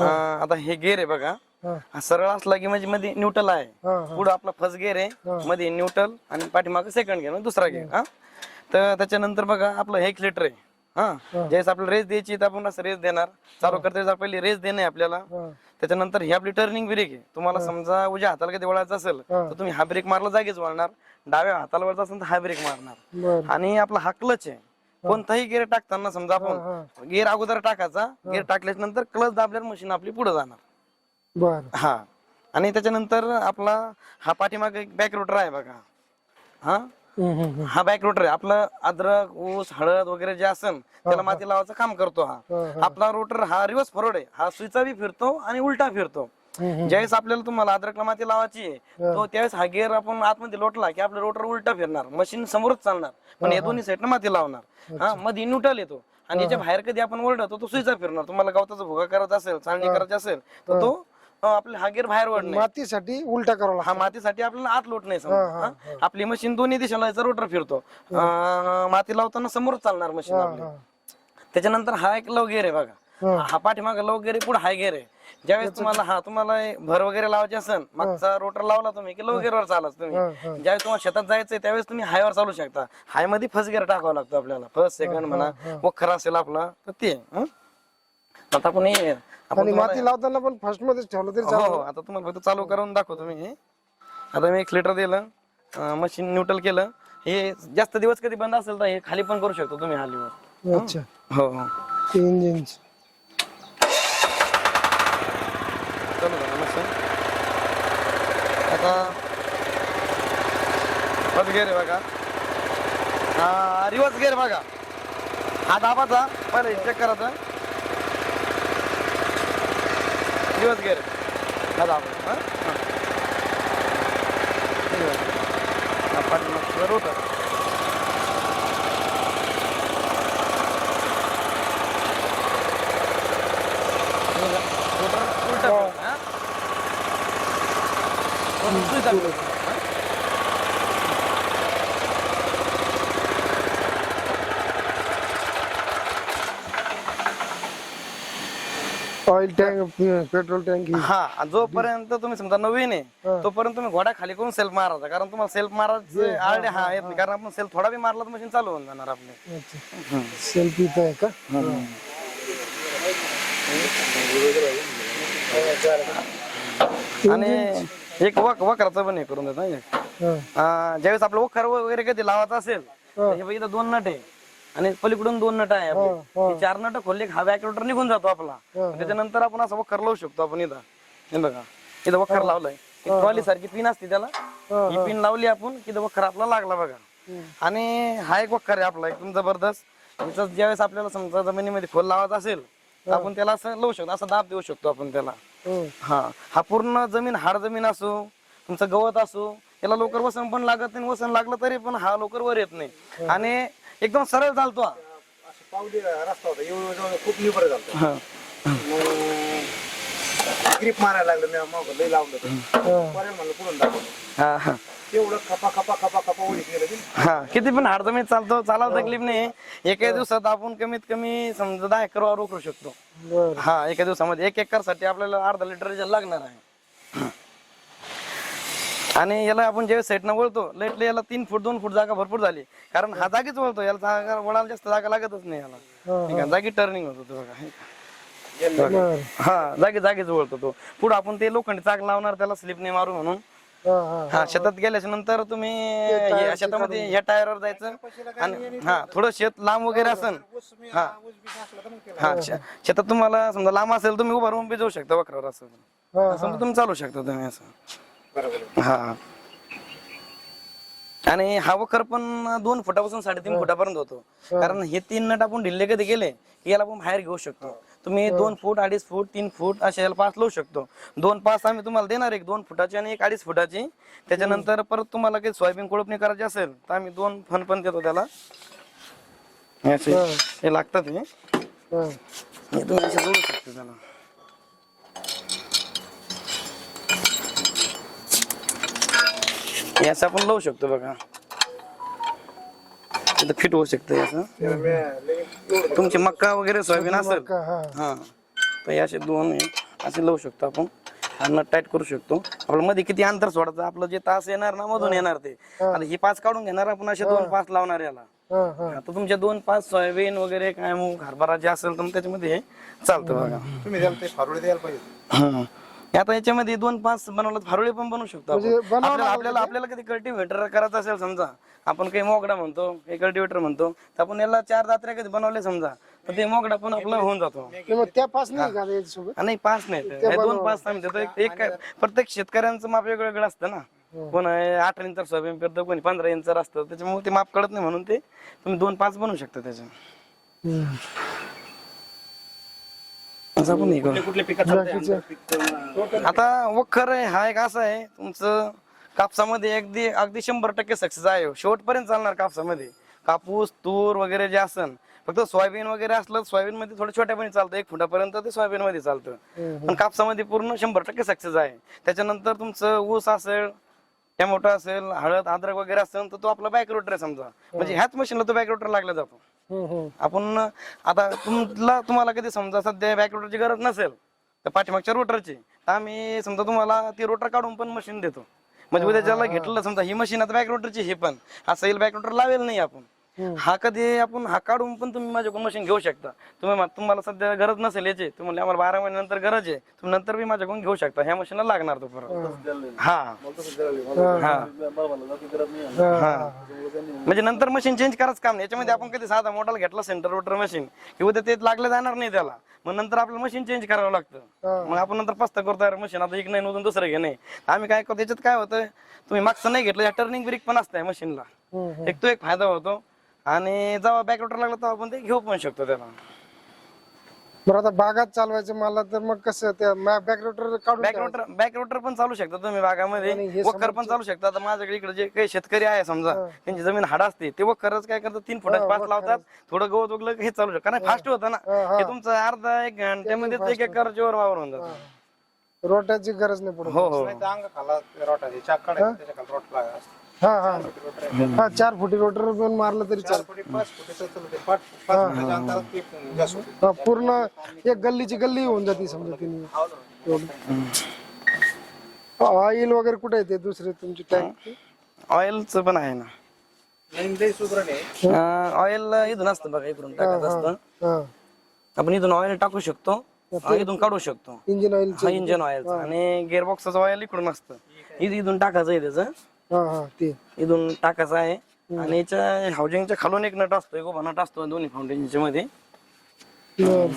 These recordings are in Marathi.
अं, आता हे गेर आहे बघा. हा. हा सरळ असला की म्हणजे मध्ये न्यूट्रल आहे. हा हा. पुढं आपला फर्स्ट गेअर आहे मध्ये न्यूट्रल आणि पाठीमागे सेकंड गेअर दुसरा गेअर हा. तर त्याच्यानंतर बघा आपलं हे लिटर आहे. हा. ज्यावेळेस आपल्याला रेस द्यायची तर आपण असं रेस देणार. चालू करता वेळेस पहिली रेस देणे आपल्याला. हा. त्याच्यानंतर ही आपली टर्निंग ब्रेक आहे. तुम्हाला समजा उजव्या हाताला कधी वळायचं असेल तर तुम्ही हा ब्रेक मारला जागेच वळणार. डाव्या हाताला वळायचं असेल तर हा ब्रेक मारणार. बर. आणि आपला हा क्लच आहे. कोणताही गेअर टाकताना समजा. आपण गेअर अगोदर टाकायचा गेअर टाकल्याच्या नंतर क्लच दाबल्यावर मशीन आपली पुढे जाणार. बर. हा. आणि त्याच्यानंतर आपला हा पाठीमागे बॅक रोटर आहे बघा. हा. हा बॅक रोटर आहे. आपलं अद्रक ऊस हळद वगैरे जे असन त्याला माती लावायचं काम करतो हा. आपला रोटर हा रिव्हर्स फॉरवर्ड आहे. हा सुईचा बी फिरतो आणि उलटा फिरतो. ज्यावेळेस आपल्याला तुम्हाला अद्रकला माती लावायची आहे तो त्यावेळेस हा गेअर आपण आतमध्ये लोटला की आपलं रोटर उलटा फिरणार मशीन समोरच चालणार. पण या दोन्ही साईडनं माती लावणार. हा मध्ये न्यूट्रल येतो. आणि याच्या बाहेर कधी आपण ओरडतो तो सुईचा फिरणार. तुम्हाला गवताचा भुगा करायचा असेल चालणी करायची असेल तर तो अं, आपला हा गेअर बाहेर ओढणार. मातीसाठी उलटा करावा हा मातीसाठी आपल्याला आत लोट नाही समजा? आपली मशीन दोन्ही दिशेला रोटर फिरतो. माती लावताना समोरच चालणार मशीन आपली. त्याच्यानंतर हा एक लव गेअर आहे बघा. हा. पाठीमागे लव आहे पुढे हाय आहे ज्यावेळेस तुम्हाला हा तुम्हाला भर वगैरे लावायचे असेल मागचा रोटर लावला तुम्ही की लव वर चालाच तुम्ही. ज्यावेळेस तुम्हाला शेतात जायचंय त्यावेळेस तुम्ही हायवर चालू शकता. हायमध्ये फर्स्ट गेअर टाकावा लागतो आपल्याला. फर्स्ट सेकंड म्हणा वखर असेल आपला तर ते हं? आता आपण हे- आपण माती लावताना पण फर्स्ट मध्येच ठेवलं तरी हो हो आता तुम्हाला फक्त चालू करून दाखवतो मी हे. आता मी एक लिटर दिलं मशीन न्यूट्रल केलं. हे जास्त दिवस कधी बंद असेल तर हे खाली पण करू शकतो तुम्ही हालीवर. अच्छा. हो? हो इंजिन चालू झालं मशीन आता. बस गेअर आहे बघा. हा रिवर्स गेअर बघा. हा दाबाचा. पहिले चेक करायचा. रिवर्स गेअर हा दाबा. हा. हा. होतं आहे. हा पाठीमागचं रोटर रोटर उलटा फिरतो, हा? ऑइल टँक पेट्रोल टँक हा. जोपर्यंत तुम्ही समजा नवीन आहे. तोपर्यंत तुम्ही घोडा खाली करून सेल्फ मारायचा. कारण तुम्हाला सेल्फ मारायचे आळडे हा येत नाही. कारण आपण सेल्फ थोडा बी मारला तर मशीन चालू होऊन जाणार आपले. सेल्फी आहे का? आणि एक वक वखराचं पण हे करून देत नाही. अं, ज्यावेळेस आपलं वखर वगैरे कधी लावायचं असेल तर हे बघ इथं दोन नट आहे. आणि पलीकडून दोन नट आहे आपले. हा. चार नट खोलले की हा बॅक रोटर निघून जातो आपला. त्याच्यानंतर आपण असं वखर लावू शकतो आपण इथं. हे बघा इथं वखर लावलंय. ट्रॉली सारखी पिन असते त्याला. ही पिन लावली आपण की इथं वखर आपला लागला बघा. आणि हा एक वखर आहे आपला एकदम जबरदस्त. ज्यावेळेस आपल्याला समजा जमिनीमध्ये खोल लावायचा असेल तर आपण त्याला असं लावू शकतो असा दाब देऊ शकतो आपण त्याला. हा हा पूर्ण जमीन हाड जमीन असो तुमचं गवत असो याला लवकर वसन पण लागत नाही वसन लागलं तरी पण हा लवकर वर येत नाही आणि एकदम सरळ चालतो हा. पावली रस्ता होता जाऊन खूप निबर झालं हा. ग्रीप मारायला लागलं मी मग लई लावलं होतं. हा. पर्यंत म्हणलं पुढून दाखवलं हा, हा. तेवढं खपा खपा खपा खपा ओढीत गेलं की हा किती पण हाड जमीन चालतो चालायला तकलीफ नाही. एका दिवसात आपण कमीत कमी समजा दहा एकर वर रोखू शकतो. बर. हा एका दिवसामध्ये एक एकरसाठी आपल्याला अर्धा लिटर डिझेल लागणार आहे. आणि याला आपण जेव्हा सेटनं वळतो लेटले याला तीन फूट दोन फूट जागा भरपूर झाली. कारण हा जागीच वळतो याला जागा वळायला जास्त जागा लागतच नाही याला. हा, हे. का, जागी टर्निंग होतो तो बघा. हे. बर. हा जागी जागीच वळतो तो. पुढे आपण ते लोखंडी चाक लावणार त्याला स्लिप नाही मारू म्हणून. हा हा हा शेतात गेल्याच्यानंतर तुम्ही हे शेतामध्ये ह्या टायरवर जायचं आणि हा थोडं शेत लांब वगैरे असन. हा हा. शे- शेतात तुम्हाला समजा लांब असेल तुम्ही उभा राहून बी जाऊ शकता वक्रावर असं. हा, असं तुम्ही चालू शकता तुम्ही असं. बरोबर हा. आणि हा वखर पण दोन फुटापासून साडेतीन फुटापर्यंत होतो. कारण हे तीन नट आपण ढिल्ले कधी गेले की याला आपण बाहेर घेऊ शकतो. तुम्ही दोन फूट अडीच फूट तीन फूट अशा याला पास लावू शकतो. दोन पास आम्ही तुम्हाला देणार एक दोन फुटाची आणि एक अडीच फुटाची. त्याच्यानंतर परत तुम्हाला काही सोयाबीन कोळपणी करायची असेल तर आम्ही दोन फन पण देतो त्याला. हे असे हे लागतात हे. हा. हे तुम्ही असे जोडू शकता त्याला. हे असं आपण लावू शकतो बघा. इथं फिट होऊ शकतं असं. तुमची मक्का वगैरे सोयाबीन असेल. हा. हा. तर हे असे दोन हे असे लावू शकतो आपण. नट टाईट करू शकतो. आपलं मध्ये किती अंतर सोडायचं? आपलं जे तास येणार ना मधून येणार ते. आता ही पाच काढून घेणार आपण असे दोन पाच लावणार याला. हा हा. आता तुमच्या दोन पाच सोयाबीन वगैरे काय मूग हरभरा जे असेल तर मग त्याच्यामध्ये हे चालतं बघा. तुम्ही द्याल ते फारुळे द्यायला पाहिजे. हं. आता याच्यामध्ये दोन पाच बनवलं तर फारुळे पण बनवू शकतो आपण. म्हणजे आपल्याला आपल्याला आपल्याला कधी कल्टिव्हेटर करायचं असेल समजा आपण काही मोगडा म्हणतो काही कल्टिव्हेटर म्हणतो तर आपण याला चार दात्र्या कधी बनवले समजा तर ते मोगडा पण आपलं होऊन जातो. मग त्या पास नाही का याच्यासोबत हा, नाही पाच नाही. हे दोन पाच आम्ही देतो. एक- एक काय प्रत्येक शेतकऱ्यांचं माप वेगळं वेगळं असतं ना. कोण आठ इंच सोयाबीन पेरतं कोणी पंधरा इंच असतं त्याच्यामुळे ते माप कळत नाही म्हणून ते तुम्ही दोन पाच बनवू शकता त्याचे. हम्म. असं आपण हे करू कुठले पिकात बाकीच्या आता वखर आहे हा एक असा आहे तुमचं कापसामध्ये अगदी अगदी शंभर टक्के सक्सेस आहे. हो. शेवटपर्यंत चालणार कापसामध्ये. कापूस तूर वगैरे जे असन फक्त सोयाबीन वगैरे असलं सोयाबीन मध्ये थोडं छोट्यापणी चालतं. एक फुटापर्यंत ते सोयाबीन मध्ये चालतं पण कापसामध्ये पूर्ण शंभर टक्के सक्सेस आहे. त्याच्यानंतर तुमचं ऊस असेल टॅमोटो असेल हळद अद्रक वगैरे असेल तर तो आपला बॅक रोटर आहे समजा. म्हणजे ह्याच मशीनला तो बॅक रोटर लागला जातो. आपण आता तुमला तुम्हाला कधी समजा सध्या बॅक रोटरची गरज नसेल तर पाठीमागच्या रोटरची आम्ही समजा तुम्हाला ती रोटर काढून पण मशीन देतो. म्हणजे उद्या ज्याला घेतलं समजा ही मशीन आता बॅक रोटरची हे पण. असं बॅक रोटर लावेल नाही आपण. हा. कधी आपण हा काढून पण तुम्ही माझ्याकडून मशीन घेऊ शकता. तुम्ही तुम्हाला सध्या गरज नसेल याची. तुम्हाला आम्हाला बारा महिन्यानंतर गरज आहे. तुम्ही नंतर बी माझ्याकडून घेऊ शकता. ह्या मशीनला लागणार तो परत हा. हा. हा. म्हणजे नंतर मशीन चेंज करायचं काम नाही. याच्यामध्ये आपण कधी साधा मॉडेल घेतला सेंटर रोटर मशीन की उद्या ते लागलं जाणार नाही त्याला. मग नंतर आपलं मशीन चेंज करावं लागतं. मग आपण नंतर पस्ता करतो यार मशीन आता एक नाही नव्हतं दुसरं घे. नाही. आम्ही काय करतो त्याच्यात काय होतं तुम्ही मागचं नाही घेतलं टर्निंग ब्रेक पण असतंय मशीनला हम्म, एक तो एक फायदा होतो. आणि जेव्हा बॅक रोटर लागला तेव्हा आपण ते घेऊ पण शकतो त्याला. बरं आता बागात चालवायचं मला तर मग कसं त्या बॅक रोटर काढून बॅक रोटर बॅक रोटर पण चालू शकता तुम्ही आणि बागामध्ये हे वखर पण चालू शकता. आता माझ्याकडे इकडे जे काही शेतकरी आहे समजा त्यांची जमीन हाड असते ते वखरच काय करतात? तीन फुटाचे पाच लावतात. थोडं गवत उगलं की हे चालू शकतं. कारण फास्ट होतं ना. हा, हा. हे तुमचं अर्धा एक घंट्यामध्ये एक एकरच्या वर वावर होऊन जातं. रोट्याची गरज नाही पडत. हो हो. अंग खाला रोटा चाक काढायचं त्याच्याखाली रोट लागायचा. हा हा. हा चार फुटी रोटर पण मारलं तरी चार चालत फुटी पाच फुटीचं चालतं ते. पाच पाच फुटाच्या अंतरात ते जास्त होतं. हा, पूर्ण एक गल्लीची गल्ली होऊन जाते समजा तिने ऑइल वगैरे कुठे येते दुसरे तुमची टँक ऑइलचं पण आहे ना. नाही, लई सुधरण आहे. ऑइल इथून असतं बघा इकडून टाकत असतं. हा. आपण इथून ऑइल टाकू शकतो. इथून काढू शकतो. इंजिन ऑइल हा इंजन ऑइल आणि गिअरबॉक्सचं ऑइल इकडून असतं. इथं इथून टाकायचं आहे त्याचं. हा हा ते. इथून टाकायचं आहे. आणि याच्या हाऊसिंगच्या खालून एक नट असतो एक उभा नट असतो दोन्ही फाउंडेशनच्या मध्ये. बरं.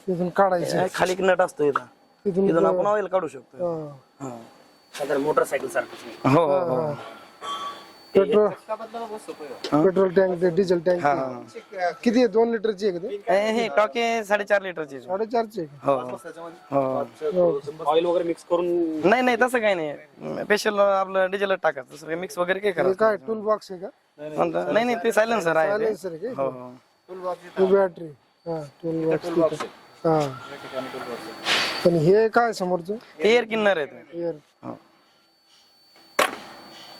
तिथून काढायचं. खाली एक नट असतो इथं. तिथून इथून आपण ऑइल काढू शकतो हा. हा. साधारण मोटरसायकल सारखं. हो. हो हो. पेट्रोल. पेट्रोल टँक ते डिझेल टँक हा, हा. किती आहे? दोन लिटरची आहे का ते? हे हे टॉके साडेचार लिटरची आहे. साडेचारची आहे का? हो. हो. ऑइल वगैरे मिक्स करून नाही नाही तसं काही नाही. स्पेशल आपलं डिझेल टाकायचं. दुसरं काही मिक्स वगैरे काय हे करायचं काय टूल बॉक्स आहे का? म्हणतं- नाही. नाही ते सायलेन्सर आहे. ते. Silencer आहे का? हो. हो टू बॅटरी हा. टूल बॉक्स हा पण हे काय समोरचं? ते एअर किन्नर आहे ते. एअर हो.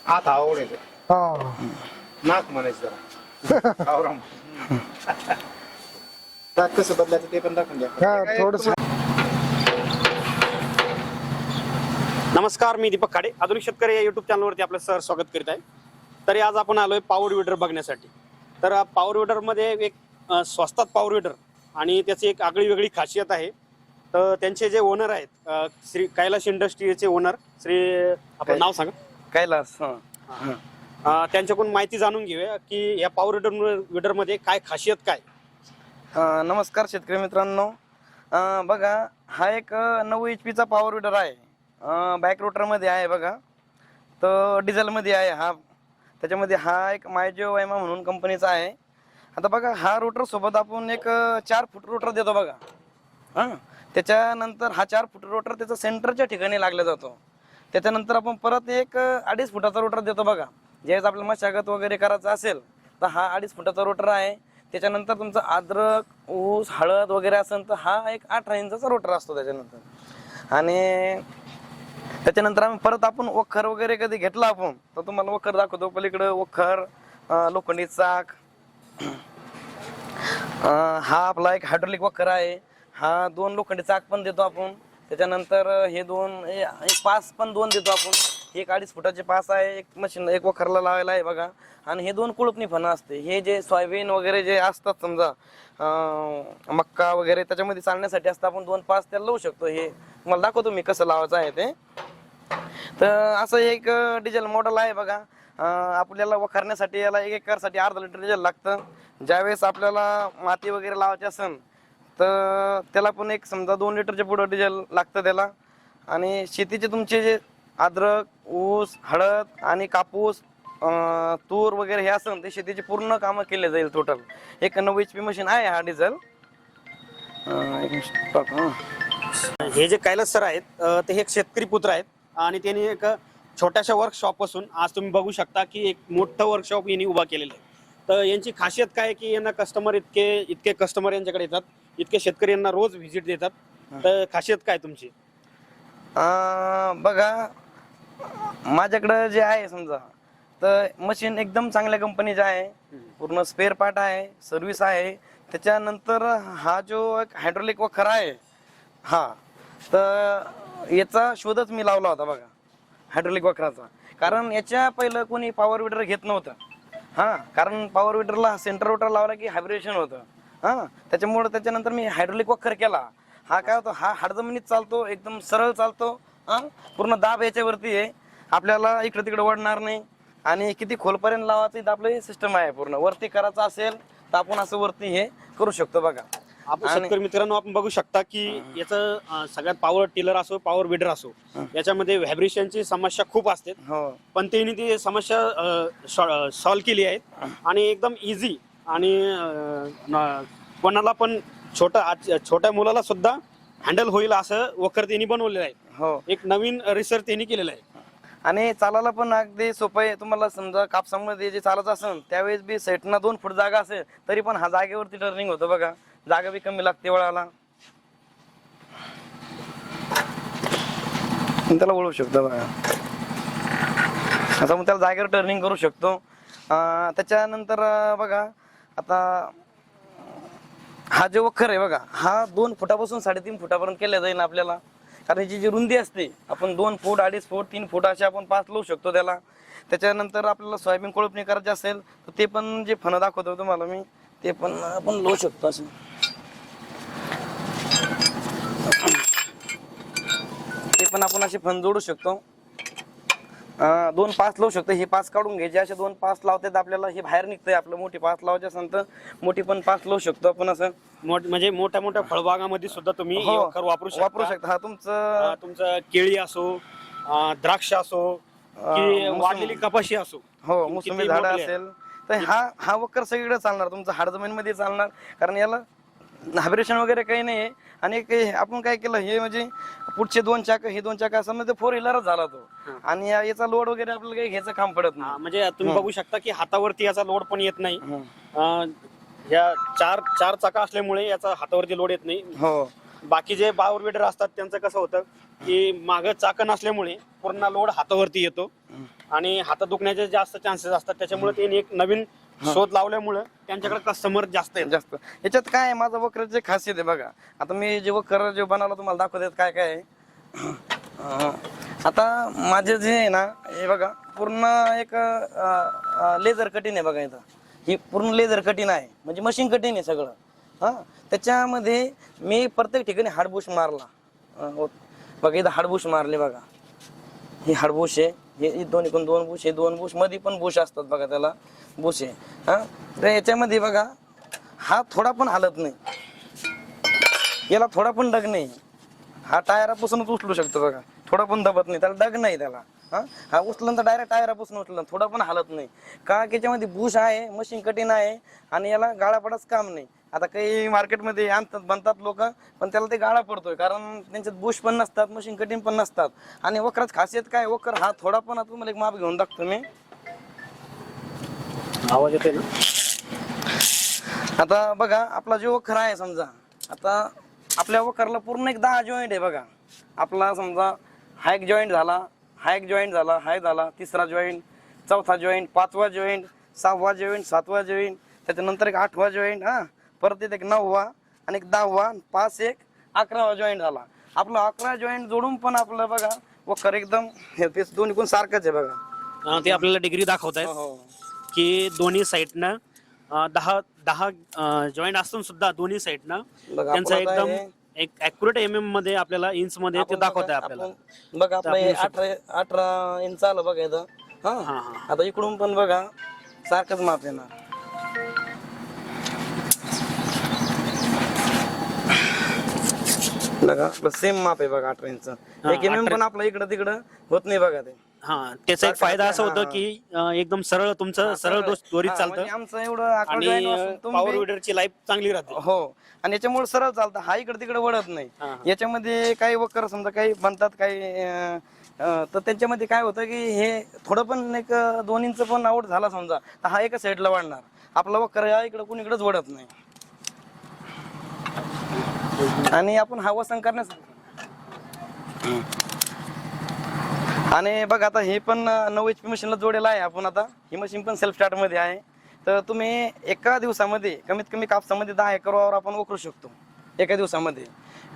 हात आवड येते हा. नाक म्हणायचं जरा. आवराम. नाक कसं बदलायचं ते पण दाखवून द्या. हा थोडस. नमस्कार मी दीपक खाडे. आधुनिक शेतकरी या युट्यूब चॅनलवरती आपलं सर स्वागत करीत आहे. तरी आज आपण आलोय पॉवर विडर बघण्यासाठी. तर पॉवर विडरमध्ये एक अ, स्वस्तात पॉवर विडर आणि त्याची एक आगळी वेगळी खासियत आहे. तर त्यांचे जे ओनर आहेत अ, श्री कैलाश इंडस्ट्रीचे ओनर श्री आपलं नाव सांगा. कैलास हा. त्यांच्याकडून माहिती जाणून घेऊया की या पॉवर विडर विडरमध्ये काय खासियत काय? नमस्कार शेतकरी मित्रांनो. बघा हा एक नऊ एच पीचा पॉवर विडर आहे. बॅक रोटरमध्ये आहे बघा. तर डिझेलमध्ये आहे हा. त्याच्यामध्ये हा एक मायजिओ वायमा म्हणून कंपनीचा आहे. आता बघा हा रोटर सोबत आपण एक चार फूट रोटर देतो बघा. हां? त्याच्यानंतर हा चार फूट रोटर त्याचा सेंटरच्या ठिकाणी लागला जातो. त्याच्यानंतर आपण परत एक अडीच फुटाचा रोटर देतो बघा. ज्यावेळेस आपल्याला मशागत वगैरे करायचं असेल तर हा अडीच फुटाचा रोटर आहे. त्याच्यानंतर तुमचं अद्रक ऊस हळद वगैरे असेल तर हा एक अठरा इंचाचा रोटर असतो त्याच्यानंतर. आणि त्याच्यानंतर आम्ही परत आपण वखर वगैरे कधी घेतला आपण तर तुम्हाला वखर दाखवतो. पलीकडं वखर लोखंडी चाक. हा आपला एक हायड्रोलिक वखर आहे. हा दोन लोखंडी चाक पण देतो आपण. त्याच्यानंतर हे दोन एक पास पण दोन देतो आपण. एक अडीच फुटाचे पास आहे एक मशीन एक वखरला लावायला आहे बघा. आणि हे दोन कुळपणी फणं असते. हे जे सोयाबीन वगैरे जे असतात समजा अं, मक्का वगैरे त्याच्यामध्ये चालण्यासाठी असतं आपण दोन पास त्याला लावू शकतो. हे मला दाखवतो मी कसं लावायचं आहे ते. तर असं एक डिझेल मॉडेल आहे बघा. अं, आपल्याला वखरण्यासाठी याला एक एकरसाठी अर्धा लिटर डिझेल लागतं. ज्यावेळेस आपल्याला माती वगैरे लावायची असेल तर त्याला पण एक समजा दोन लिटरच्या पुढं डिझेल लागतं त्याला. आणि शेतीचे तुमचे जे अद्रक ऊस हळद आणि कापूस तूर वगैरे हे असेल ते शेतीचे पूर्ण कामं केले जाईल टोटल एक नऊ एच पी मशीन आहे हा डिझेल हं. जे कैलास सर आहेत ते हे एक शेतकरी पुत्र आहेत आणि त्यांनी एक छोट्याशा वर्कशॉपपासून आज तुम्ही बघू शकता की एक मोठं वर्कशॉप यांनी उभा केलेलं आहे. तर यांची खासियत काय की यांना कस्टमर इतके इतके कस्टमर यांच्याकडे येतात इतके शेतकरी यांना रोज व्हिजिट देतात. तर खासियत काय तुमची? अं, बघा माझ्याकडं जे आहे समजा तर मशीन एकदम चांगल्या कंपनीचं आहे. पूर्ण स्पेअर पार्ट आहे सर्व्हिस आहे. त्याच्यानंतर हा जो एक हायड्रोलिक वखर आहे हा तर याचा शोधच मी लावला होता बघा हायड्रोलिक वखराचा कारण याच्या पहिलं कोणी पॉवर विडर घेत नव्हतं. हां कारण पॉवर विडरला सेंटर वोटर लावला की हायब्रेशन होतं. हां त्याच्यामुळं त्याच्यानंतर मी हायड्रोलिक वखर केला. हा काय होतो हा हाडजमिनीत चालतो एकदम सरळ चालतो. हा? पूर्ण दाब याच्यावरती आहे. आपल्याला इकडे तिकडे वडणार नाही. आणि किती खोलपर्यंत लावायचं इथं आपलं सिस्टम आहे पूर्ण. वरती करायचं असेल तर आपण असं वरती हे करू शकतो बघा. आपण शेतकरी मित्रांनो आपण बघू शकता की याचं अ, सगळ्यात पॉवर टिलर असो पॉवर विडर असो याच्यामध्ये व्हायब्रेशनची समस्या खूप असते. हो. पण त्यांनी ती समस्या सॉल्व्ह केली आहे. आणि एकदम इझी आणि अ, न- कोणाला पण छोटा आज- छोट्या मुलाला सुद्धा हँडल होईल असं वखर त्यांनी बनवलेलं आहे. हो. एक नवीन रिसर्च त्यांनी केलेला आहे. आणि चालायला पण अगदी सोपं आहे. तुम्हाला समजा कापसामध्ये जे चालत असेल त्यावेळेस बी सेटना दोन फूट जागा असेल तरी पण हा जागेवरती टर्निंग होतं बघा. जागा बी कमी लागते वळाला आणि त्याला वळू शकतो बघा. आता मग त्याला जागेवर टर्निंग करू शकतो. अं, त्याच्यानंतर अं, बघा आता हा जो वखर आहे बघा हा दोन फुटापासून साडेतीन फुटापर्यंत केला जाईल आपल्याला. कारण याची जी रुंदी असते आपण दोन फूट अडीच फूट तीन फूट असे आपण पाच लावू शकतो त्याला. त्याच्यानंतर आपल्याला सोयाबीन कोळपणी करायची असेल तर ते पण जे फणं दाखवतो तुम्हाला मी ते पण आपण लावू शकतो असं. ते पण आपण असे फण जोडू शकतो. अं, दोन पाच लावू शकतो. हे पाच काढून घ्यायचे. असे दोन पाच लावतात आपल्याला. हे बाहेर निघतंय आपलं. मोठी पाच लावायचे असेल तर मोठी पण पाच लावू शकतो आपण असं. मोठ म्हणजे मोठ्या मोठ्या फळबागामध्ये सुद्धा तुम्ही हे. हो, वापरू शकता. वापरू शकता. हा तुमचं अ, तुमचं केळी असो अ, द्राक्ष असो की मोसंबी. वाढलेली कपाशी असो. हो किती मोसंबी झाड मोठे आहे. असेल तर हा हा वक्कर सगळीकडे चालणार. तुमचं हाड जमीनमध्ये चालणार. कारण याला हायब्रेशन वगैरे काही नाही आणि आपण काय केलं हे म्हणजे पुढचे दोन चाक हे दोन चाक असं म्हणजे फोर व्हीलरच झाला तो. आणि या- याचा लोड वगैरे आपल्याला काही घ्यायचं काम पडत हा, नाही म्हणजे तुम्ही बघू शकता की हातावरती याचा लोड पण येत नाही. हं. अ, या चार चार चाका असल्यामुळे याचा हातावरती लोड येत नाही. हो. बाकी जे बावर विडर असतात त्यांचं कसं होतं की मागं चाकं नसल्यामुळे पूर्ण लोड हातावरती येतो. आणि हात दुखण्याचे जास्त चान्सेस असतात. त्याच्यामुळे त्यांनी एक नवीन शोध लावल्यामुळे त्यांच्याकडे कस्टमर जास्त येतात जास्त. याच्यात काय आहे माझा वक्राची खासियत आहे बघा. आता मी जे वक्र जे बनवलं तुम्हाला दाखवतात काय काय आहे. अं, आता माझे जे आहे ना हे बघा पूर्ण एक लेझर कटिंग आहे बघा इथं. ही पूर्ण लेझर कटिंग आहे. म्हणजे मशीन कटिंग आहे सगळं. हा. त्याच्यामध्ये मी प्रत्येक ठिकाणी हाडबुश मारला. अं, हो. बघा इथं हाडबुश मारले बघा. हे हाडबुश आहे. हे हे दोन इकडून दोन बुश हे दोन बुशमध्ये पण बुश असतात बघा त्याला. बुश आहे हा? तर याच्यामध्ये बघा हा थोडा पण हालत नाही. याला थोडा पण डग नाही. हा टायरापासूनच उचलू शकतो बघा. थोडा पण दबत नाही त्याला डग नाही त्याला. हा? हा उचलून तर डायरेक्ट टायरापासून उचलून थोडा पण हालत नाही. का की याच्यामध्ये बुश आहे मशीन कठीण आहे आणि याला गाळा पडाच काम नाही. आता काही मार्केटमध्ये आणतात बनतात लोक पण त्याला ते गाळा पडतोय कारण त्यांच्यात बुश पण नसतात मशीन कठीण पण नसतात. आणि वखराच खासियत काय? वक्र हा थोडा पण तुम्हाला एक माप घेऊन टाकतो मी. आवाज येते ना? आता बघा आपला जो वखर आहे समजा आता आपल्या वखरला पूर्ण एक दहा जॉईंट आहे बघा. आपला समजा हा एक जॉईंट झाला हा एक जॉईंट झाला हा एक झाला तिसरा जॉईंट चौथा जॉईंट पाचवा जॉईंट सहावा जॉईंट सातवा जॉईंट त्याच्यानंतर एक आठवा जॉईंट हा. परत एक नववा आणि एक दहावा पाच एक अकरा जॉईंट झाला. आपलं अकरा जॉईंट जोडून पण आपलं बघा वखर एकदम हे दोन्ही कोण सारखंच आहे बघा. ते आपल्याला डिग्री दाखवत आहेत हो. की दोन्ही साईडनं अं, दहा दहा जॉईंट असून सुद्धा दोन्ही साईडनं बघा, त्यांचं आता एकदम एक अॅक्युरेट एम एममध्ये आपल्याला इंच मध्ये ते आपण दाखवत आहे बघा- आपल्याला आपण- बघा आपलं हे अठरा अठरा इंच आलं बघा इथं. हा, हा हा. आता इकडून पण बघा सारखंच माप येणार. बघा सेम माप आहे बघा अठरा इंच एक एम पण आपलं इकडं तिकडं होत नाही बघा ते. हा त्याचा एक फायदा असा होतो की अं, एकदम सरळ तुमचं सरळ दोष त्वरित हा, चालतं. म्हणजे आमचं एवढं आणि असून तुम्ही- पॉवर विडरची लाईफ चांगली राहते. हो आणि याच्यामुळे सरळ चालतं. हा इकडे तिकडे वळत नाही. हा. याच्यामध्ये काही वकर समजा काही बनतात काही अं, अं, तर त्यांच्यामध्ये काय होतं की हे थोडं पण एक अं, दोन इंच पण आउट झाला समजा तर हा एका साईडला वाढणार. आपला वकर हा इकडे कुणीकडेच वळत नाही. आणि आपण हा वसन करण्यास आणि बघ आता हे पण नऊ एच पी मशीनला जोडेल आहे आपण आता. ही मशीन पण सेल्फ स्टार्टमध्ये आहे. तर तुम्ही एका दिवसामध्ये कमीत कमी कापसामध्ये दहा एकरवर आपण वकरू शकतो. एका दिवसामध्ये.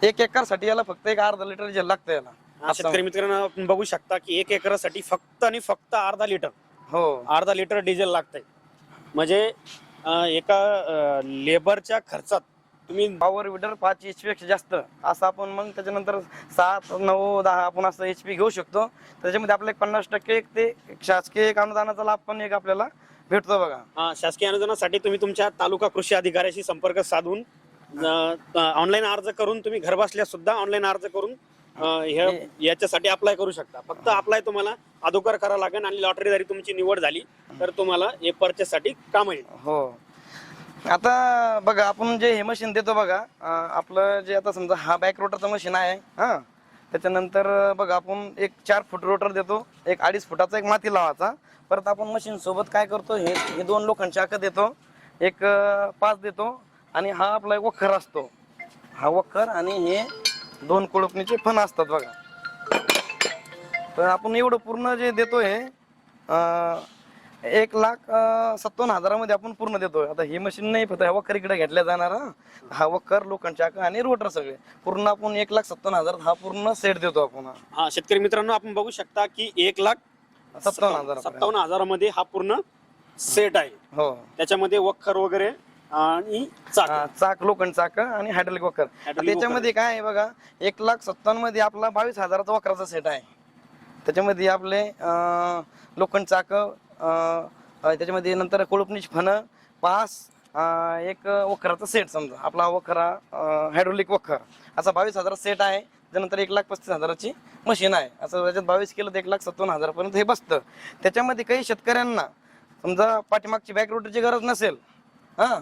एक एकरसाठी याला फक्त एक अर्धा लिटर जेल लागतं याला. शेतकरी मित्रांनो आपण बघू शकता की एक एकरासाठी फक्त आणि फक्त अर्धा लिटर हो. अर्धा लिटर डिझेल लागतंय. म्हणजे एका लेबरच्या खर्चात तुम्ही पॉवर विडर पाच एच पेक्षा जास्त. असं आपण मग त्याच्यानंतर सात नऊ दहा आपण असं एच पी घेऊ शकतो. त्याच्यामध्ये आपल्याला एक पन्नास टक्के एक ते एक शासकीय एक अनुदानाचा लाभ पण एक आपल्याला भेटतो बघा. अं, शासकीय अनुदानासाठी तुम्ही तुमच्या तालुका कृषी अधिकाऱ्याशी संपर्क साधून ऑनलाईन अर्ज करून तुम्ही घर बसल्या सुद्धा ऑनलाईन अर्ज करून अं, हे- याच्यासाठी अप्लाय करू शकता. फक्त अप्लाय तुम्हाला अगोदर करावं लागेल आणि लॉटरी जरी तुमची निवड झाली तर तुम्हाला हे purchase साठी काम येईल. हो. आता बघा आपण जे हे मशीन देतो बघा अं, आपलं जे आता समजा हा बॅक रोटरचं मशीन आहे हा. त्याच्यानंतर बघा आपण एक चार फूट रोटर देतो एक अडीच फुटाचा एक माती लावायचा. परत आपण मशीन सोबत काय करतो हे हे दोन लोकांची आकं देतो एक अं, पाच देतो आणि हा आपला एक वखर असतो. हा वखर आणि हे दोन कोळपणीचे फण असतात बघा. तर आपण एवढं पूर्ण जे देतो हे अं, एक लाख सत्तावन्न हजारामध्ये आपण पूर्ण देतोय. आता ही मशीन नाही फक्त वखर इकडे घेतल्या जाणार हा. वखर लोकांच्या आणि रोटर सगळे. पूर्ण आपण एक लाख सत्तावन्न हजार हा पूर्ण सेट देतो आपण हा. शेतकरी मित्रांनो आपण बघू शकता की एक लाख सत्तावन्न हजार सत्तावन्न हजारामध्ये हा पूर्ण सेट आहे. हो. त्याच्यामध्ये वखर वगैरे आणि चाक. चाक लोखंड चाक आणि हायड्रोलिक वखर त्याच्यामध्ये काय आहे बघा एक लाख सत्तावन्नमध्ये आपला बावीस हजाराचा वखराचा सेट आहे. त्याच्यामध्ये आपले लोखंड चाक त्याच्यामध्ये नंतर कोळपणीची फणं पास एक वखराचा सेट समजा. आपला वखरा हायड्रोलिक वखर. असा बावीस हजाराचा सेट आहे. त्यानंतर एक लाख पस्तीस हजाराची मशीन आहे. असं त्याच्यात बावीस केलं तर एक लाख सत्तावन्न हजारापर्यंत हे बसतं. त्याच्यामध्ये काही शेतकऱ्यांना समजा पाठीमागची बॅक रोटरची गरज नसेल हां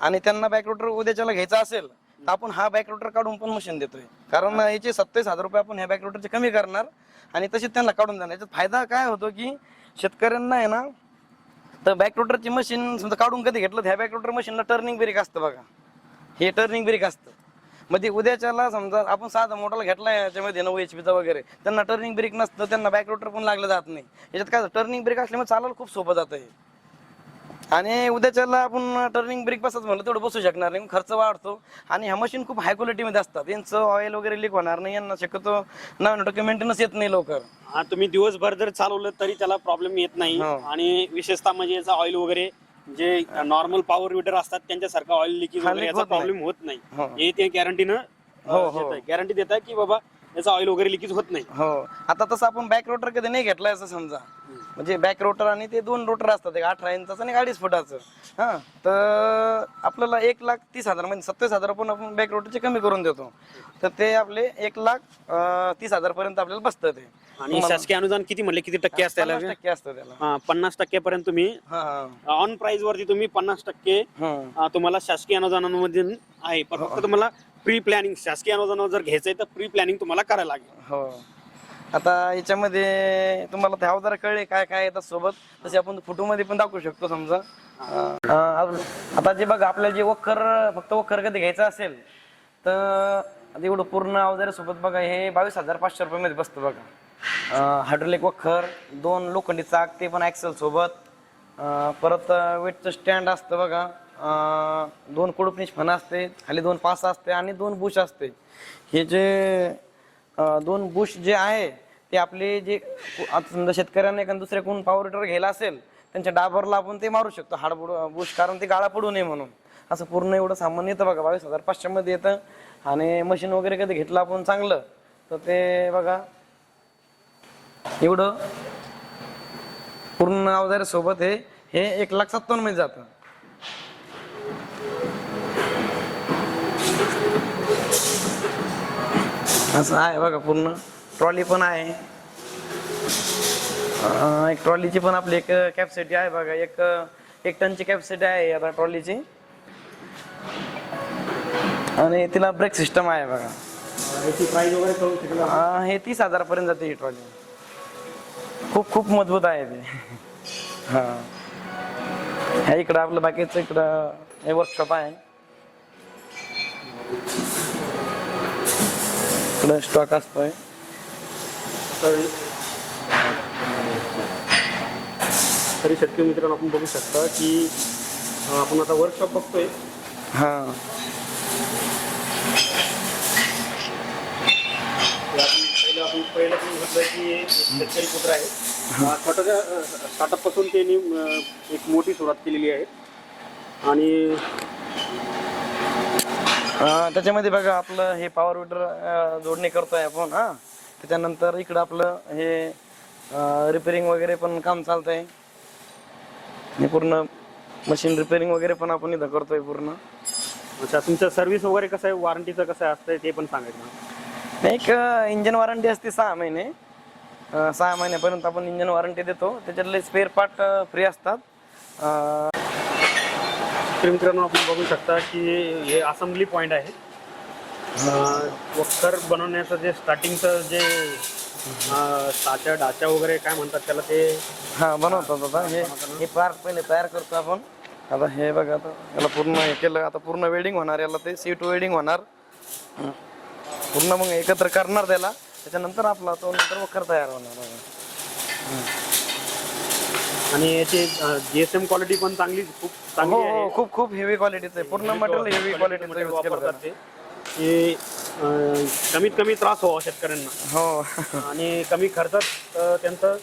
आणि त्यांना बॅक रोटर उद्याच्याला घ्यायचा असेल तर आपण हा बॅक रोटर काढून पण मशीन देतोय. कारण याचे सत्तावीस हजार रुपये आपण ह्या बॅक रोटरचे कमी करणार आणि तसेच त्यांना काढून देणार. याच्यात फायदा काय होतो की शेतकऱ्यांना आहे ना तर बॅक रोटरची मशीन समजा काढून कधी घेतलं ह्या बॅक रोटर मशीनला टर्निंग ब्रेक असतं बघा. हे टर्निंग ब्रेक असतं. मग ते उद्याच्याला समजा आपण साधा मोठाला घेतला याच्यामध्ये नऊ एच पीचा वगैरे त्यांना टर्निंग ब्रेक नसतं त्यांना बॅक रोटर पण लागलं जात नाही. याच्यात काय टर्निंग ब्रेक असल्यामुळे चालायला खूप सोपं जातं हे. आणि उद्याच्याला आपण टर्निंग ब्रेक बसत म्हणलं तेवढं बसू शकणार नाही. खर्च वाढतो. आणि ह्या मशीन खूप हाय क्वालिटीमध्ये असतात. यांचं ऑइल वगैरे लीक होणार नाही यांना शक्यतो नव्याण्णव टक्के मेंटेनन्स येत नाही लवकर. हा तुम्ही दिवसभर जर चालवलं तरी त्याला प्रॉब्लेम येत नाही. हो. आणि विशेषतः म्हणजे याचा ऑइल वगैरे जे नॉर्मल पॉवर विडर असतात त्यांच्यासारखं ऑइल लिकेज हा, वगैरे leak याचा होत नाही. प्रॉब्लेम होत नाही. हो. हे ते गॅरंटीनं हो. गॅरंटी देत आहे. की बाबा याचा ऑइल वगैरे लिकेज होत नाही. हो. आता तसं आपण बॅक रोटर कधी नाही घेतलाय असं समजा. म्हणजे बॅक रोटर आणि ते दोन रोटर असतात एक अठरा इंचाचं आणि एक अडीच फुटाचं. हा तर आपल्याला एक लाख तीस हजार म्हणजे सत्तावीस हजार पण आपण बॅक रोटरचे कमी करून देतो. तर ते आपले एक लाख अं, तीस हजार पर्यंत आपल्याला बसतं ते. आणि शासकीय अनुदान किती म्हणले? किती टक्के असते? पन्नास टक्के असतं त्याला. हा, पन्नास टक्केपर्यंत तुम्ही हा हा. ऑन प्राइस वरती तुम्ही पन्नास टक्के हम्म. अं, तुम्हाला शासकीय अनुदानामध्ये आहे. पण फक्त तुम्हाला प्री प्लॅनिंग शासकीय अनुदान जर घ्यायचंय तर प्री प्लॅनिंग तुम्हाला करायला लागेल. हो. आता याच्यामध्ये तुम्हाला ते अवजार कळले काय काय येतात सोबत तसे आपण फोटो मध्ये पण दाखवू शकतो समजा. अं, आता जे बघा आपल्याला जे वखर फक्त वखर कधी घ्यायचं असेल तर आता एवढं पूर्ण अवजारे सोबत बघा हे बावीस हजार पाचशे रुपये मध्ये बसतं बघा. हायड्रोलिक वखर दोन लोखंडी चाक ते पण ऍक्सेल सोबत. अं, परत वेटचं स्टँड असतं बघा. अं, दोन कुडपणीच फण असते खाली दोन पास असते आणि दोन बुश असते. हे जे अं, दोन बुश जे आहे ते आपले जे आता समजा शेतकऱ्यांना एखादं दुसऱ्या कोण पॉवर हिटर घ्यायला असेल त्यांच्या डाबरला आपण ते मारू शकतो. हाडबुड बुश कारण ते गाळा पडू नये म्हणून. असं पूर्ण एवढं सामान येतं बघा बावीस हजार पाचशे मध्ये येतं. आणि मशीन वगैरे कधी घेतलं आपण चांगलं तर ते बघा. एवढं पूर्ण अवजारसोबत हे हे एक लाख सत्तावन्नमध्ये जातं. असं आहे बघा पूर्ण. ट्रॉली पण आहे. एक ट्रॉलीची पण आपली एक कॅपॅसिटी आहे बघा. एक एक टनची कॅपॅसिटी आहे आता ट्रॉलीची. आणि तिला ब्रेक सिस्टम आहे बघा. याची प्राइस वगैरे कळू शकेल? अं, हे तीस हजारापर्यंत जाते ही ट्रॉली. खूप खूप मजबूत आहे ते. हा. ह्या इकडं आपलं बाकीचं इकडं हे वर्कशॉप आहे. इकडं स्टॉक असतोय. तर तरी शेतकरी मित्रांनो आपण बघू शकता की आपण आता वर्कशॉप बघतोय. हा. पहिलं आपण पहिलं पण म्हटलं की शेतकरी पुत्र आहे. अं, छोट्याशा स्टार्टअपपासून त्यांनी एक मोठी सुरुवात केलेली आहे. आणि त्याच्यामध्ये बघा आपलं हे पॉवर विडर जोडणी करतोय आपण हा. त्याच्यानंतर इकडं आपलं हे रिपेरिंग वगैरे पण काम चालतंय. हे पूर्ण मशीन रिपेरिंग वगैरे पण आपण इथं करतोय पूर्ण. अच्छा तुमचं सर्व्हिस वगैरे कसं आहे? वॉरंटीचं कसं असतं ते पण सांगायचं. एक इंजन वॉरंटी असते सहा महिने. सहा महिन्यापर्यंत आपण इंजन वॉरंटी देतो. त्याच्यातले स्पेअर पार्ट फ्री असतात. मित्रांनो आपण बघू शकता की हे असेंब्ली पॉईंट आहे. अं, वखर बनवण्याचं जे स्टार्टिंगचं जे अं, साच्या डाच्या वगैरे काय म्हणतात त्याला ते? हा बनवतात आता हे हे पहिले तयार करतो आपण. आता हे बघा आता याला पूर्ण हे केलं. आता पूर्ण वेडिंग होणार याला ते सीट वेडिंग होणार. पूर्ण मग एकत्र करणार त्याला. त्याच्यानंतर आपला तो नंतर वखर तयार होणार. आणि याची जी एस एम क्वालिटी पण चांगली खूप हो चांगली हो आहे. खूप खूप हेवी क्वालिटीचं आहे पूर्ण मटेरियल हेवी क्वालिटीचं Material यूज केलं वापरतात ते. की अं, कमीत कमी त्रास व्हावा शेतकऱ्यांना. हो. आणि कमी खर्चात अं, त्यांचं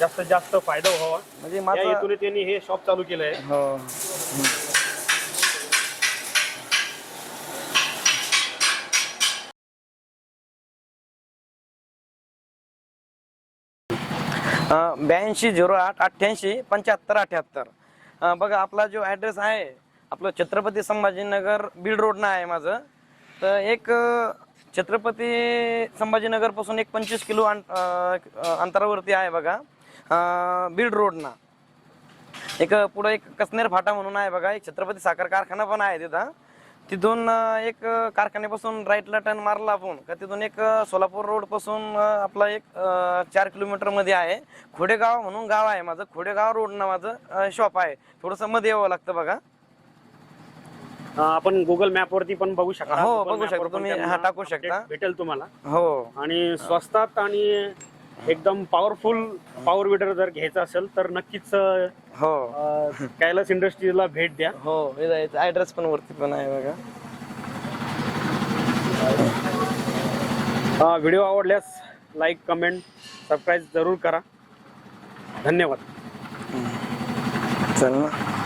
जास्तीत जास्त फायदा व्हावा. म्हणजे या माझा हेतूने त्यांनी हे शॉप चालू केलं आहे हो. ब्याऐंशी झिरो आठ अठ्ठ्याऐंशी पंच्याहत्तर अठ्याहत्तर बघा आपला जो ॲड्रेस आहे आपलं छत्रपती संभाजीनगर बीड रोडनं आहे माझं तर एक छत्रपती संभाजीनगरपासून एक पंचवीस किलो अंतरावरती आहे बघा बीड रोडनं एक पुढं एक कसनेर फाटा म्हणून आहे बघा एक छत्रपती साखर कारखाना पण आहे तिथं. तिथून अं, एक अं, कारखान्यापासून राईटला टर्न मारला आपण. का तिथून एक अं, सोलापूर रोडपासून अं, आपला एक अं, चार किलोमीटरमध्ये आहे. खोडेगाव म्हणून गाव आहे माझं. खोडेगाव रोडनं माझं शॉप आहे. थोडंसं मध्ये यावं लागतं बघा. अं, आपण गुगल मॅप वरती पण बघू शकता. हो, Google बघू map शकता. वर पण तुम्ही, त्यांना टाकू update शकता. भेटेल तुम्हाला. हो. आणि स्वस्तात आणि एकदम पॉवरफुल पॉवर विडर जर घ्यायचं असेल तर नक्कीच हो. अं, कैलास इंडस्ट्रीजला भेट द्या. हो ऍड्रेस पण वरती पण आहे बघा. अं, व्हिडिओ आवडल्यास लाईक कमेंट सबस्क्राईब जरूर करा. धन्यवाद. चल ना.